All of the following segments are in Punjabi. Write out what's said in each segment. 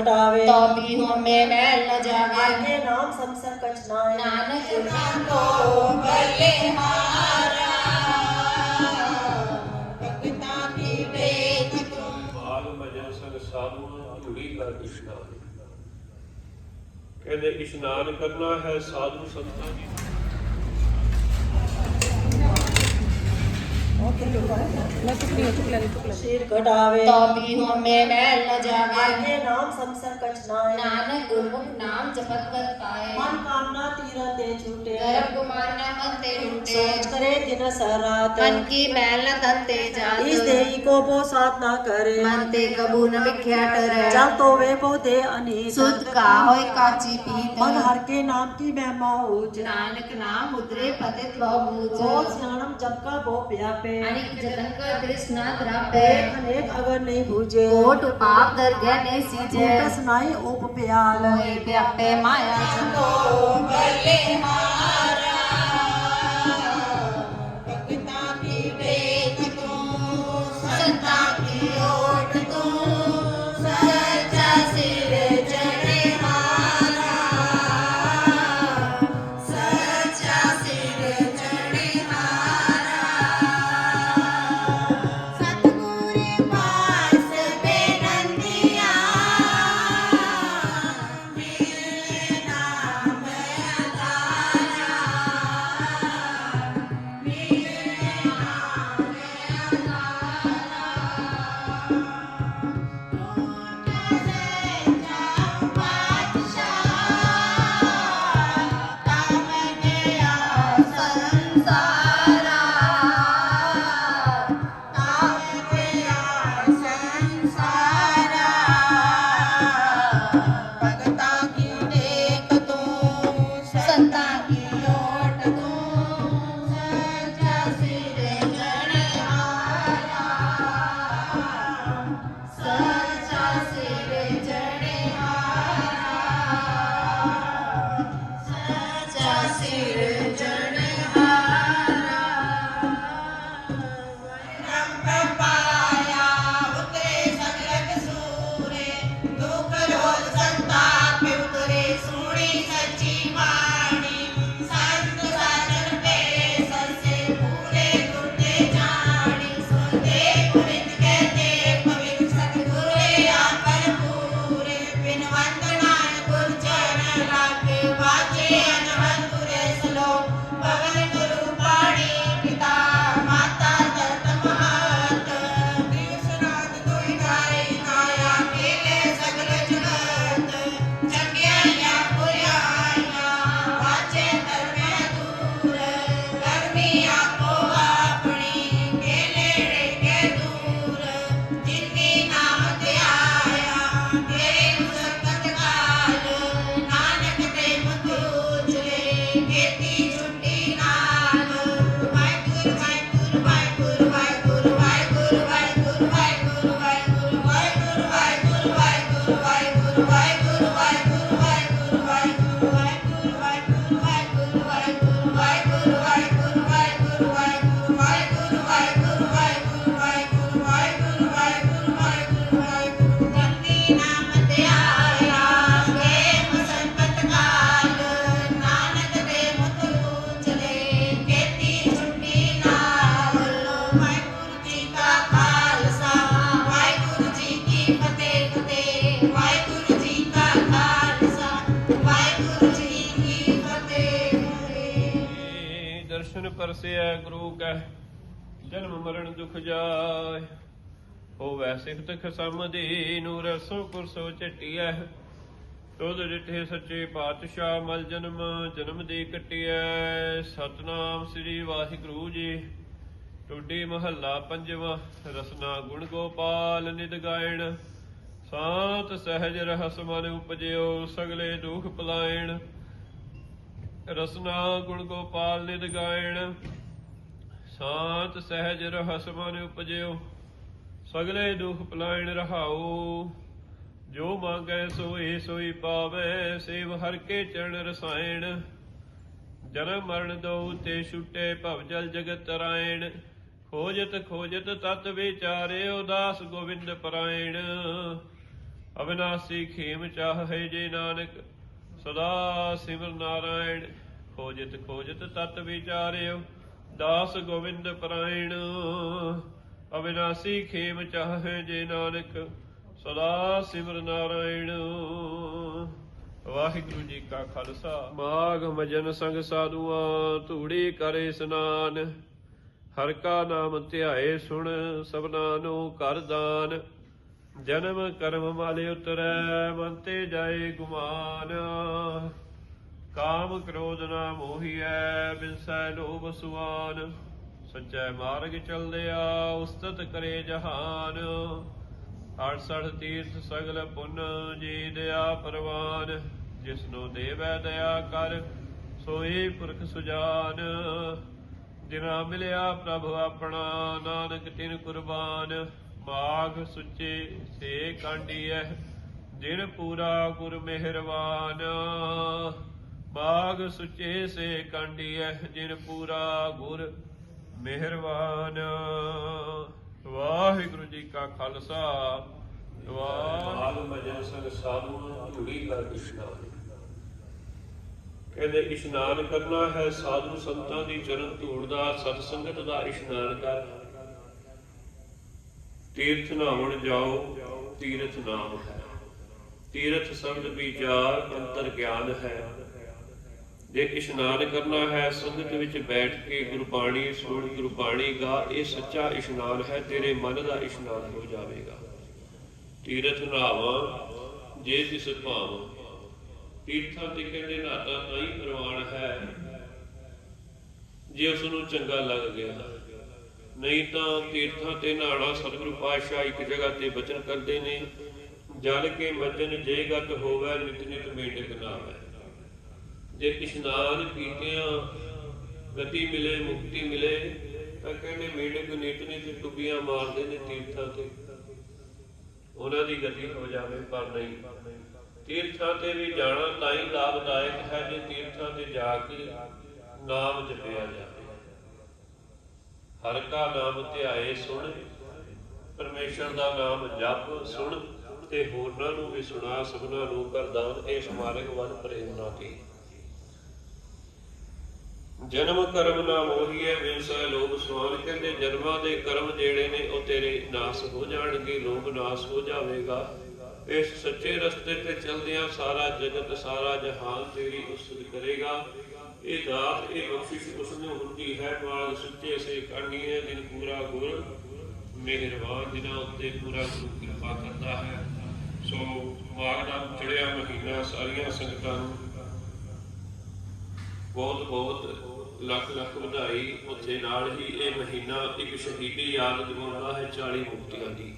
घटावे भी हो में मैल न जावे। आगे नाम समसर कछ है नानक नाम को बले भक्ता की तुम। संग जुड़ी कर कहते इश्नान करना है साधु संतों की। ਸਿਰ ਘਟਾਵੇ। ਤੋ ਵੀ ਹੋਮੇ ਮੈਲ ਨ ਜਾਵੇ। ਆਗੇ ਨਾਮ ਸੰਸਰ ਕਛ ਨਾਏ ਨਾਨਕ ਗੁਰਮੁਖ ਨਾਮ ਜਪਤ ਕਰ ਪਾਏ ਮਨ ਕਾਮਨਾ ਤੀਰਾਂ ਤੇ ਛੂਟੇ। ਗਰਭ ਗੁਮਾਨ ਨ ਮਨ ਤੇ ਸੋਚ ਟੁੱਟੇ ਕਰੇ ਦਿਨ ਸਰਾਤ। ਮਨ ਕੀ ਮੈਲ ਨ ਤਨ ਤੇ ਜਾਤ। ਇਸ ਦੇਹੀ को बो साथ ना करे मन ते कबू न विख्या टरे जल तो वे बो दे अनीत सुध का होय काची पीत मन हर के नाम की महिमा हो नानक नाम उदरे पतित भव भूज बो स्नानम जब का बो व्यापे अनेक जतन का दृष्ट ना द्रापे अनेक अगर नहीं भूजे कोट पाप दर गय ने सीजे सुनाई उप प्याल होय व्यापे माया संतो बले माया Angela. ਦਰਸ਼ਨ ਪਰਸਿਆ ਗੁਰੂ ਕੈ, ਜਨਮ ਮਰਨ ਦੁਖ ਜਾਏ। ਹੋਵੈ ਸਿਖਤ ਖਸਮ ਨੂਰ, ਰਸੋ ਕੁਰਸੋ ਚਟਿਐ ਤੁਧ ਡਿਠੇ ਸੱਚੇ ਪਾਤਸ਼ਾਹ, ਮਲ ਜਨਮ ਜਨਮ ਦੀ ਕਟਿਐ। ਸਤਨਾਮ ਸ੍ਰੀ ਵਾਹਿਗੁਰੂ ਜੀ। ਟੁੱਡੀ ਮਹੱਲਾ ਪੰਜਵਾਂ, ਰਸਨਾ ਗੁਣ ਗੋਪਾਲ ਨਿਦ ਗਾਇਣ। ਸਾਤ ਸਹਿਜ ਰਹਸ ਮਨ ਉਪਜਿਓ, ਸਗਲੇ ਦੁਖ ਪਲਾਇਣ। ਰਸਨਾ ਗੁਣ ਗੋਪਾਲ ਨਿਦ ਗਾਇਣ, ਸਾਤ ਸਹਿਜ ਰਹਸ ਮਨ ਉਪਜਿਓ, ਸਗਲੇ ਦੁਖ ਪਲਾਇਣ ਰਹਾਉ ਜੋ ਮੰਗੈ ਸੋਈ ਸੋਈ ਪਾਵੇ, ਸੇਵ ਹਰ ਕੇ ਚਰਨ ਰਸਾਇਣ। ਜਨਮ ਮਰਨ ਦੋ ਤੇ ਛੁਟੇ ਭਵ ਜਲ ਜਗਤ ਰਾਇਣ। ਖੋਜਤ ਖੋਜਤ ਤਤ ਵਿਚਾਰੇ ਉਦਾਸ ਗੋਬਿੰਦ ਪਰਾਇਣ। ਅਵਿਨਾਸੀ ਖੇਮ ਚਾਹੇ ਜੇ ਨਾਨਕ ਸਦਾ ਸਿਮਰ ਨਾਰਾਇਣ, ਖੋਜਤ ਖੋਜਤ ਤਤ ਵਿਚਾਰਿਓ, ਦਾਸ ਗੋਬਿੰਦ ਪਰਾਇਣ। ਅਬਿਨਾਸੀ ਖੇਮ ਚਾਹੇ ਜੇ ਨਾਨਕ, ਸਦਾ ਸਿਮਰ ਨਾਰਾਇਣ। ਵਾਹਿਗੁਰੂ ਜੀ ਕਾ ਖਾਲਸਾ। ਮਾਘ ਮਜਨ ਸੰਗ ਸਾਧੂਆਂ, ਧੂੜੀ ਕਰੇ ਇਸਨਾਨ। ਹਰ ਕਾ ਨਾਮ ਧਿਆਏ ਸੁਣ, ਸਭਨਾ ਨੂੰ ਕਰ ਦਾਨ। ਜਨਮ ਕਰਮ ਵਾਲੇ ਉਤਰੈ, ਮਨ ਤੇ ਜਾਏ ਗੁਮਾਨ। ਕਾਮ ਕ੍ਰੋਧ ਨਾ ਮੋਹੀਐ, ਬਿਨਸੈ ਲੋਭ ਸੁਆਨ। ਸੱਚੈ ਮਾਰਗ ਚਲਦਿਆ, ਉਸਤਤ ਕਰੇ ਜਹਾਨ। 68 ਤੀਰਥ ਸਗਲ ਪੁੰਨ ਜੀ ਦਇਆ ਪਰਵਾਨ। ਜਿਸਨੂੰ ਦੇਵੈ ਦਇਆ ਕਰ ਸੋਈ ਪੁਰਖ ਸੁਜਾਨ। ਜਿਨਾ ਮਿਲਿਆ ਪ੍ਰਭ ਆਪਣਾ, ਨਾਨਕ ਤਿਨ ਕੁਰਬਾਨ। ਮਾਗ ਸੁੱਚੇ ਸੇ ਕਾਂਡੀਐ ਜਿਨ ਪੂਰਾ ਗੁਰ ਮਿਹਰਬਾਨ ਬਾਗ ਸੁੱਚੇ ਸੇ ਕਾਂਡੀਐ ਜਿਨ ਪੂਰਾ ਗੁਰ ਮਿਹਰਬਾਨ ਵਾਹਿਗੁਰੂ ਜੀ ਕਾ ਖਾਲਸਾ, ਵਾਹਿਗੁਰੂ। ਮਜਨ ਸੰਗ ਸਾਧੂ ਧੂੜੀ ਕਰ ਇਸ਼ਨਾਨ। ਕਹਿੰਦੇ, ਇਸ਼ਨਾਨ ਕਰਨਾ ਹੈ ਸਾਧੂ ਸੰਤਾਂ ਦੀ ਚਰਨ ਧੂੜ ਦਾ, ਸਤ ਸੰਗਤ ਦਾ ਇਸ਼ਨਾਨ ਕਰ। ਤੀਰਥ ਨਹਾਉਣ ਜਾਓ, ਤੀਰਥ ਨਾਮ ਹੈ। ਤੀਰਥ ਸ਼ਬਦ ਵਿਚਾਰ ਅੰਤਰ ਗਿਆਨ ਹੈ। ਜੇ ਇਸ਼ਨਾਨ ਕਰਨਾ ਹੈ, ਸੰਗਤ ਵਿੱਚ ਬੈਠ ਕੇ ਗੁਰਬਾਣੀ ਸੁਣ ਗੁਰਬਾਣੀ ਗਾ, ਇਹ ਸੱਚਾ ਇਸ਼ਨਾਨ ਹੈ, ਤੇਰੇ ਮਨ ਦਾ ਇਸ਼ਨਾਨ ਹੋ ਜਾਵੇਗਾ। ਤੀਰਥ ਨਾਵਾਂ, ਜੇ ਜਿਸ ਭਾਵ। ਤੀਰਥਾਂ ਤੇ ਕਹਿੰਦੇ ਨਾਤਾ ਤਾਂ ਹੀ ਪ੍ਰਵਾਨ ਹੈ, ਜੇ ਉਸ ਨੂੰ ਚੰਗਾ ਲੱਗ ਗਿਆ। ਨਹੀਂ ਤਾਂ ਤੀਰਥਾਂ ਤੇ ਨਹਾਣਾ ਸਤਿਗੁਰੂ ਪਾਤਸ਼ਾਹ ਇੱਕ ਜਗ੍ਹਾ ਤੇ ਬਚਨ ਕਰਦੇ ਨੇ। ਜਲ ਕੇ ਮਜਨ ਜੇ ਗਤ ਹੋਵੇ, ਨਿਤ ਨਿਤ ਮੇਟਕ ਨਾਵੇ ਜੇ ਇਸ਼ਨਾਨ ਕੀਤਿਆਂ, ਗਤੀ ਮਿਲੇ, ਮੁਕਤੀ ਮਿਲੇ, ਤਾਂ ਕਹਿੰਦੇ ਮੇਟਕ ਨਿਤ ਨਿਤ ਟੁੱਬੀਆਂ ਮਾਰਦੇ ਨੇ ਤੀਰਥਾਂ ਤੇ। ਉਹਨਾਂ ਦੀ ਗਤੀ ਹੋ ਜਾਵੇ, ਪਰ ਨਹੀਂ। ਤੀਰਥਾਂ ਤੇ ਵੀ ਜਾਣਾ ਤਾਂ ਹੀ ਲਾਭਦਾਇਕ ਹੈ, ਜੇ ਤੀਰਥਾਂ ਤੇ ਜਾ ਕੇ ਨਾਮ ਜਪਿਆ ਜਾਵੇ। ਹਰ ਕਾ ਨਾਮ ਧਿਆਏ ਸੁਣ, ਪਰਮੇਸ਼ਰ ਦਾ ਨਾਮ ਜਪ ਸੁਣ, ਤੇ ਹੋਰਨਾਂ ਨੂੰ ਵੀ ਸੁਣਾ, ਸਭਨਾਂ ਨੂੰ ਕਰਦਾਨ ਇਸ ਮਾਰਗ ਵੱਲ ਪ੍ਰੇਰਨਾ ਦੀ ਜਨਮ ਕਰਮ ਨਾ ਮੋਹੀਏ ਵਿਨਸੈ ਲੋਭ ਸਵਾਨ ਕਹਿੰਦੇ, ਜਨਮਾਂ ਦੇ ਕਰਮ ਜਿਹੜੇ ਨੇ, ਉਹ ਤੇਰੇ ਨਾਸ ਹੋ ਜਾਣਗੇ, ਲੋਭ ਨਾਸ ਹੋ ਜਾਵੇਗਾ। ਇਸ ਸੱਚੇ ਰਸਤੇ ਤੇ ਚਲਦਿਆਂ ਸਾਰਾ ਜਗਤ, ਸਾਰਾ ਜਹਾਨ ਤੇਰੀ ਉਸਤ ਕਰੇਗਾ। ਇਹ ਦਾਤ, ਇਹ ਬਖਸ਼ਿਸ਼ ਉਸ ਹੁੰਦੀ ਹੈ ਮਾਲ ਸੱਚੇ ਸੇ ਕਰਨੀ ਹੈ ਜਿਨ ਪੂਰਾ ਗੁਰ ਮਿਹਰਬਾਨ ਜਿਨ੍ਹਾਂ ਉੱਤੇ ਪੂਰਾ ਗੁਰੂ ਕਿਰਪਾ ਕਰਦਾ ਹੈ। ਸੋ ਮਾਘ ਦਾ ਚੜਿਆ ਮਹੀਨਾ, ਸਾਰੀਆਂ ਸੰਗਤਾਂ ਨੂੰ ਬਹੁਤ ਬਹੁਤ ਲੱਖ ਲੱਖ ਵਧਾਈ। ਉੱਥੇ ਨਾਲ ਹੀ ਇਹ ਮਹੀਨਾ ਇੱਕ ਸ਼ਹੀਦੀ ਯਾਦ ਦਿਵਾਉਂਦਾ ਹੈ 40 ਮੁਕਤੀਆਂ ਦੀ।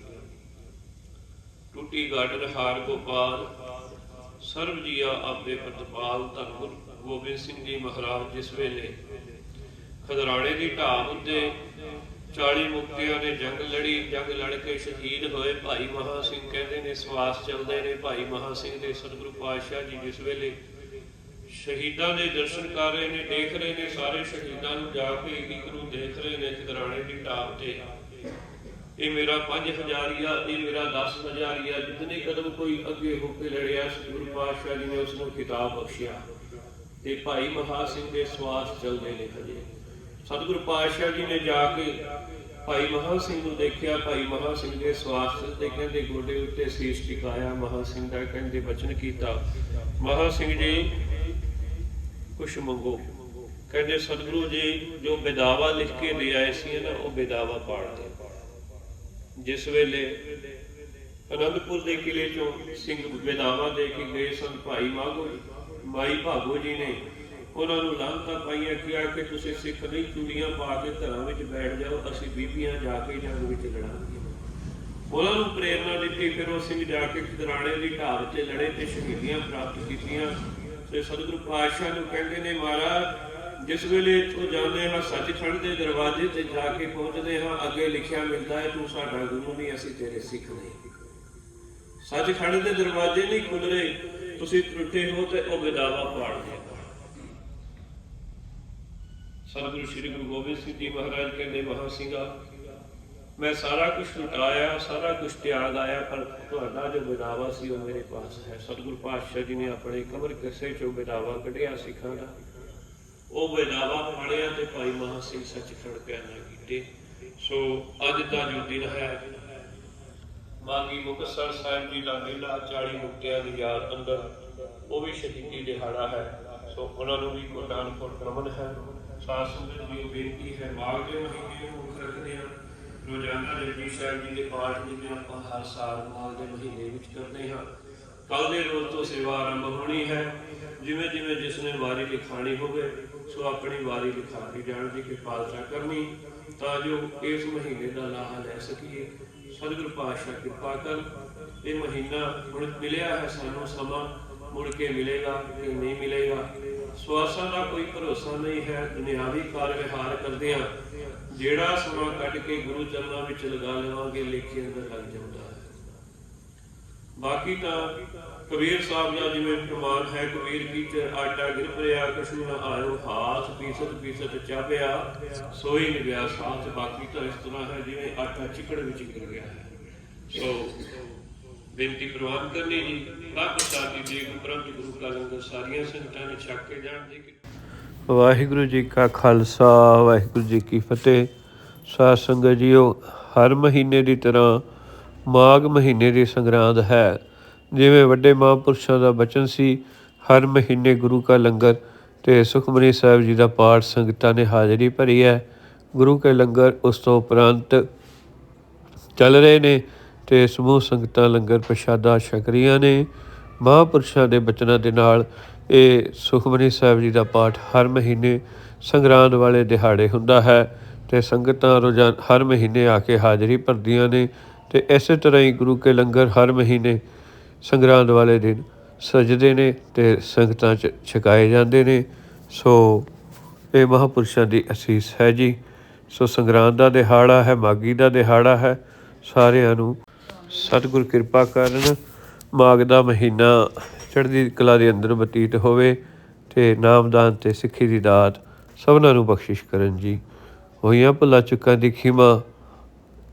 ਟੁੱਟੀ ਗਾਡਰ ਹਾਰ ਗੋਪਾਲ ਸਰਬ ਜੀਆ ਆਪੇ ਪ੍ਰਤਪਾਲ ਧੰਨ ਗੁਰੂ ਗੋਬਿੰਦ ਸਿੰਘ ਜੀ ਮਹਾਰਾਜ ਜਿਸ ਵੇਲੇ ਖਦਰਾਣੇ ਦੀ ਢਾਬ ਉੱਤੇ 40 ਮੁਕਤੀਆਂ ਨੇ ਜੰਗ ਲੜੀ, ਜੰਗ ਲੜ ਕੇ ਸ਼ਹੀਦ ਹੋਏ ਭਾਈ ਮਹਾ ਸਿੰਘ ਕਹਿੰਦੇ ਨੇ, ਸਵਾਸ ਚੱਲਦੇ ਨੇ ਭਾਈ ਮਹਾ ਸਿੰਘ ਦੇ ਸਤਿਗੁਰੂ ਪਾਤਸ਼ਾਹ ਜੀ ਜਿਸ ਵੇਲੇ ਸ਼ਹੀਦਾਂ ਦੇ ਦਰਸ਼ਨ ਕਰ ਰਹੇ ਨੇ, ਦੇਖ ਰਹੇ ਨੇ, ਸਾਰੇ ਸ਼ਹੀਦਾਂ ਨੂੰ ਜਾ ਕੇ ਇੱਕ ਨੂੰ ਦੇਖ ਰਹੇ ਨੇ ਖਦਰਾਣੇ ਦੀ ਢਾਬ ਤੇ। ਇਹ ਮੇਰਾ 5000 ਇਹ ਮੇਰਾ 10000 ਜਿਤਨੇ ਕਦਮ ਕੋਈ ਅੱਗੇ ਹੋ ਕੇ ਲੜਿਆ ਸਤਿਗੁਰੂ ਪਾਤਸ਼ਾਹ ਜੀ ਨੇ ਉਸ ਨੂੰ ਖਿਤਾਬ ਬਖਸ਼ਿਆ। ਤੇ ਭਾਈ ਮਹਾ ਸਿੰਘ ਦੇ ਸਵਾਸ ਚੱਲਦੇ ਨੇ ਹਜੇ। ਸਤਿਗੁਰੂ ਪਾਤਸ਼ਾਹ ਜੀ ਨੇ ਜਾ ਕੇ ਭਾਈ ਮਹਾ ਸਿੰਘ ਨੂੰ ਦੇਖਿਆ, ਭਾਈ ਮਹਾ ਸਿੰਘ ਦੇ ਸਵਾਸ ਚੱਲਦੇ ਕਹਿੰਦੇ ਗੋਡੇ ਉੱਤੇ ਸੀਸ ਟਿਕਾਇਆ, ਮਹਾ ਸਿੰਘ ਦਾ ਕਹਿੰਦੇ ਬਚਨ ਕੀਤਾ। ਮਹਾ ਸਿੰਘ ਜੀ, ਕੁਛ ਮੰਗੋ। ਕਹਿੰਦੇ ਸਤਿਗੁਰੂ ਜੀ, ਜੋ ਬੇਦਾਵਾ ਲਿਖ ਕੇ ਦੇ ਆਏ ਸੀ ਨਾ, ਉਹ ਬੇਦਾਵਾ ਪਾੜ ਦੇ। ਜਿਸ ਵੇਲੇ ਅਨੰਦਪੁਰ ਦੇ ਕਿਲੇ ਚੋਂ ਸਿੰਘ ਬੇਦਾਵਾ ਦੇ ਕੇ ਗਏ ਸਨ, ਭਾਈ ਮਾਗੋ ਮਾਈ ਭਾਗੋ ਜੀ ਨੇ ਉਹਨਾਂ ਨੂੰ ਲਾਂਤਾਂ ਪਾਈਆਂ, ਕਿਹਾ ਕਿ ਤੁਸੀਂ ਸਿੱਖ ਨਹੀਂ, ਚੂੜੀਆਂ ਪਾ ਕੇ ਘਰਾਂ ਵਿੱਚ ਬੈਠ ਜਾਓ, ਅਸੀਂ ਬੀਬੀਆਂ ਜਾ ਕੇ ਜੰਗ ਵਿੱਚ ਲੜਾਂਗੇ। ਉਹਨਾਂ ਨੂੰ ਪ੍ਰੇਰਣਾ ਦਿੱਤੀ, ਫਿਰ ਉਹ ਸਿੰਘ ਜਾ ਕੇ ਖਿਦਰਾਣੇ ਦੀ ਢਾਬ ਤੇ ਲੜੇ ਤੇ ਸ਼ਹੀਦੀਆਂ ਪ੍ਰਾਪਤ ਕੀਤੀਆਂ। ਤੇ ਸਤਿਗੁਰੂ ਪਾਤਸ਼ਾਹ ਨੂੰ ਕਹਿੰਦੇ ਨੇ, ਮਹਾਰਾਜ ਜਿਸ ਵੇਲੇ ਇੱਥੋਂ ਜਾਂਦੇ ਹਾਂ ਸੱਚਖੰਡ ਦੇ ਦਰਵਾਜ਼ੇ ਤੇ ਜਾ ਕੇ ਪਹੁੰਚਦੇ ਹਾਂ, ਅੱਗੇ ਲਿਖਿਆ ਮਿਲਦਾ ਹੈ, ਤੂੰ ਸਾਡਾ ਗੁਰੂ ਨਹੀਂ, ਅਸੀਂ ਤੇਰੇ ਸਿੱਖ ਨਹੀਂ। ਸੱਚਖੰਡ ਦੇ ਦਰਵਾਜ਼ੇ ਨਹੀਂ ਖੁੱਲ ਰਹੇ ਤੁਸੀਂ ਟੁੱਟੇ ਹੋ ਤੇ ਉਹ ਵਿਦਾਵਾ ਪਾੜਦੇ ਸਤਿਗੁਰੂ ਸ੍ਰੀ ਗੁਰੂ ਗੋਬਿੰਦ ਸਿੰਘ ਜੀ ਮਹਾਰਾਜ ਕਹਿੰਦੇ, ਮਹਾ ਸਿੰਘਾ ਮੈਂ ਸਾਰਾ ਕੁਝ ਲੁਟਾਇਆ, ਸਾਰਾ ਕੁਝ ਤਿਆਗ ਆਇਆ, ਪਰ ਤੁਹਾਡਾ ਜੋ ਵਿਦਾਵਾ ਸੀ ਉਹ ਮੇਰੇ ਪਾਸ ਹੈ। ਸਤਿਗੁਰੂ ਪਾਤਸ਼ਾਹ ਜੀ ਨੇ ਆਪਣੇ ਕਮਰ ਕਿਸੇ ਚੋਂ ਵਿਦਾਵਾ ਕੱਢਿਆ, ਸਿੱਖਾਂ ਦਾ। ਉਹ ਵਿਦਾਵਾ ਪੜਿਆ ਤੇ ਭਾਈ ਮਹਾ ਸਿੰਘ ਸੱਚ ਸੱਚਖੰਡ ਪਿਆਨਾ ਕੀਤੇ। ਸੋ ਅੱਜ ਦਾ ਜੋ ਦਿਨ ਹੈ, ਮਾਗੀ ਮੁਕਤਸਰ ਸਾਹਿਬ ਜੀ ਦਾ ਮੇਲਾ 40 ਮੁਕਤਿਆਂ ਦੀ ਯਾਦ ਅੰਦਰ, ਉਹ ਵੀ ਸ਼ਹੀਦੀ ਦਿਹਾੜਾ ਹੈ। ਸੋ ਉਹਨਾਂ ਨੂੰ ਵੀ ਕੋਟਾਨ ਨਮਨ ਹੈ। ਸਾਧ ਸੰਗਤ ਨੂੰ ਬੇਨਤੀ ਹੈ, ਮਾਘ ਦੇ ਮਹੀਨੇ ਨੂੰ ਰੱਖਦੇ ਹਾਂ। ਰੋਜ਼ਾਨਾ ਜਪਜੀ ਸਾਹਿਬ ਜੀ ਦੇ ਪਾਠ ਜਿਵੇਂ ਆਪਾਂ ਹਰ ਸਾਲ ਮਾਘ ਦੇ ਮਹੀਨੇ ਵਿੱਚ ਕਰਦੇ ਹਾਂ। ਕੱਲ ਦੇ ਰੋਜ਼ ਤੋਂ ਸੇਵਾ ਆਰੰਭ ਹੋਣੀ ਹੈ। ਜਿਵੇਂ ਜਿਵੇਂ ਜਿਸ ਨੇ ਵਾਰੀ ਲਿਖਾਣੀ ਹੋਵੇ ਸੋ ਆਪਣੀ ਵਾਰੀ ਲਿਖਾ ਕੇ ਜਾਣ ਦੀ ਕਿਰਪਾਲਤਾ ਕਰਨੀ, ਤਾਂ ਜੋ ਇਸ ਮਹੀਨੇ ਦਾ ਲਾਹਾ ਲੈ ਸਕੀਏ। ਸਤਿਗੁਰ ਪਾਤਸ਼ਾਹ ਕਿਰਪਾ ਕਰ, ਇਹ ਮਹੀਨਾ ਹੁਣ ਮਿਲਿਆ ਹੈ ਸਾਨੂੰ ਸਮਾਂ, ਮੁੜ ਕੇ ਮਿਲੇਗਾ ਕਿ ਨਹੀਂ ਮਿਲੇਗਾ। ਸਵਾਸਾਂ ਦਾ ਕੋਈ ਭਰੋਸਾ ਨਹੀਂ ਹੈ, ਦੁਨਿਆਵੀ ਕਾਰ ਵਿਹਾਰ ਕਰਦੇ ਆ ਜਿਹੜਾ ਸਮਾਂ ਕੱਢ ਕੇ ਗੁਰੂ ਚਰਨਾਂ ਵਿੱਚ ਲਗਾ ਲਵਾਂਗੇ ਲੇਖੇ ਅੰਦਰ ਲੱਗ ਜਾਂਦਾ ਹੈ। ਬਾਕੀ ਤਾਂ ਕਬੀਰ ਸਾਹਿਬ ਦਾ ਜਿਵੇਂ ਪ੍ਰਮਾਣ ਹੈ, ਕਬੀਰ ਕੀ ਆਟਾ ਗਿਰ ਪਿਆ ਕਛੂ ਨਾ ਆਇਓ, ਹਾਥ ਪੀਸਤ ਪੀਸਤ ਚਾਪਿਆ ਸੋਈ ਨ ਗਿਆ ਸਾਥ, ਬਾਕੀ ਤਾਂ ਇਸ ਤਰ੍ਹਾਂ ਹੈ ਜਿਵੇਂ ਆਟਾ ਚਿਕੜ ਵਿੱਚ ਗਿਰ ਗਿਆ ਹੈ। ਸੋ, ਬੇਨਤੀ ਪ੍ਰਵਾਨ ਕਰਨੀ ਜੀ। ਰੱਬ ਸਾਡੀ ਜੀ ਉਪਰੰਤ ਗੁਰੂ ਕਾ ਲੰਗਰ ਸਾਰੀਆਂ ਸੰਗਤਾਂ ਨੇ ਛਕ ਕੇ ਜਾਣ ਦੀ ਵਾਹਿਗੁਰੂ ਜੀ ਕਾ ਖਾਲਸਾ, ਵਾਹਿਗੁਰੂ ਜੀ ਕੀ ਫਤਿਹ। ਸਾਧ ਸੰਗਤ ਜੀਓ, ਹਰ ਮਹੀਨੇ ਦੀ ਤਰ੍ਹਾਂ ਮਾਘ ਮਹੀਨੇ ਦੀ ਸੰਗਰਾਂਦ ਹੈ। ਜਿਵੇਂ ਵੱਡੇ ਮਹਾਂਪੁਰਸ਼ਾਂ ਦਾ ਬਚਨ ਸੀ, ਹਰ ਮਹੀਨੇ ਗੁਰੂ ਕਾ ਲੰਗਰ ਤੇ ਸੁਖਮਨੀ ਸਾਹਿਬ ਜੀ ਦਾ ਪਾਠ ਸੰਗਤਾਂ ਨੇ ਹਾਜ਼ਰੀ ਭਰੀ ਹੈ। ਗੁਰੂ ਕੇ ਲੰਗਰ ਉਸ ਤੋਂ ਉਪਰੰਤ ਚੱਲ ਰਹੇ ਨੇ ਤੇ ਸਮੂਹ ਸੰਗਤਾਂ ਲੰਗਰ ਪ੍ਰਸ਼ਾਦਾ ਛਕ ਰਹੀਆਂ ਨੇ। ਮਹਾਂਪੁਰਸ਼ਾਂ ਦੇ ਬਚਨਾਂ ਦੇ ਨਾਲ ਇਹ ਸੁਖਮਨੀ ਸਾਹਿਬ ਜੀ ਦਾ ਪਾਠ ਹਰ ਮਹੀਨੇ ਸੰਗਰਾਂਦ ਵਾਲੇ ਦਿਹਾੜੇ ਹੁੰਦਾ ਹੈ ਤੇ ਸੰਗਤਾਂ ਰੋਜ਼ਾਨ ਹਰ ਮਹੀਨੇ ਆ ਕੇ ਹਾਜ਼ਰੀ ਭਰਦੀਆਂ ਨੇ। ਤੇ ਇਸੇ ਤਰ੍ਹਾਂ ਹੀ ਗੁਰੂ ਕੇ ਲੰਗਰ ਹਰ ਮਹੀਨੇ ਸੰਗਰਾਂਦ ਵਾਲੇ ਦਿਨ ਸਜਦੇ ਨੇ ਤੇ ਸੰਗਤਾਂ ਚ ਛਕਾਏ ਜਾਂਦੇ ਨੇ। ਸੋ ਇਹ ਮਹਾਂਪੁਰਸ਼ਾਂ ਦੀ ਅਸੀਸ ਹੈ ਜੀ। ਸੋ ਸੰਗਰਾਂਦ ਦਾ ਦਿਹਾੜਾ ਹੈ ਮਾਗੀ ਦਾ ਦਿਹਾੜਾ ਹੈ। ਸਾਰਿਆਂ ਨੂੰ ਸਤਿਗੁਰ ਕਿਰਪਾ ਕਰਨ। ਮਾਘ ਦਾ ਮਹੀਨਾ ਚੜ੍ਹਦੀ ਕਲਾ ਦੇ ਅੰਦਰ ਬਤੀਤ ਹੋਵੇ ਤੇ ਨਾਮਦਾਨ ਤੇ ਸਿੱਖੀ ਦੀ ਦਾਤ ਸਭਨਾਂ ਨੂੰ ਬਖਸ਼ਿਸ਼ ਕਰਨ ਜੀ। ਹੋਈਆਂ ਭੁੱਲਾਂ ਚੁੱਕਾਂ ਦੀ ਖਿਮਾ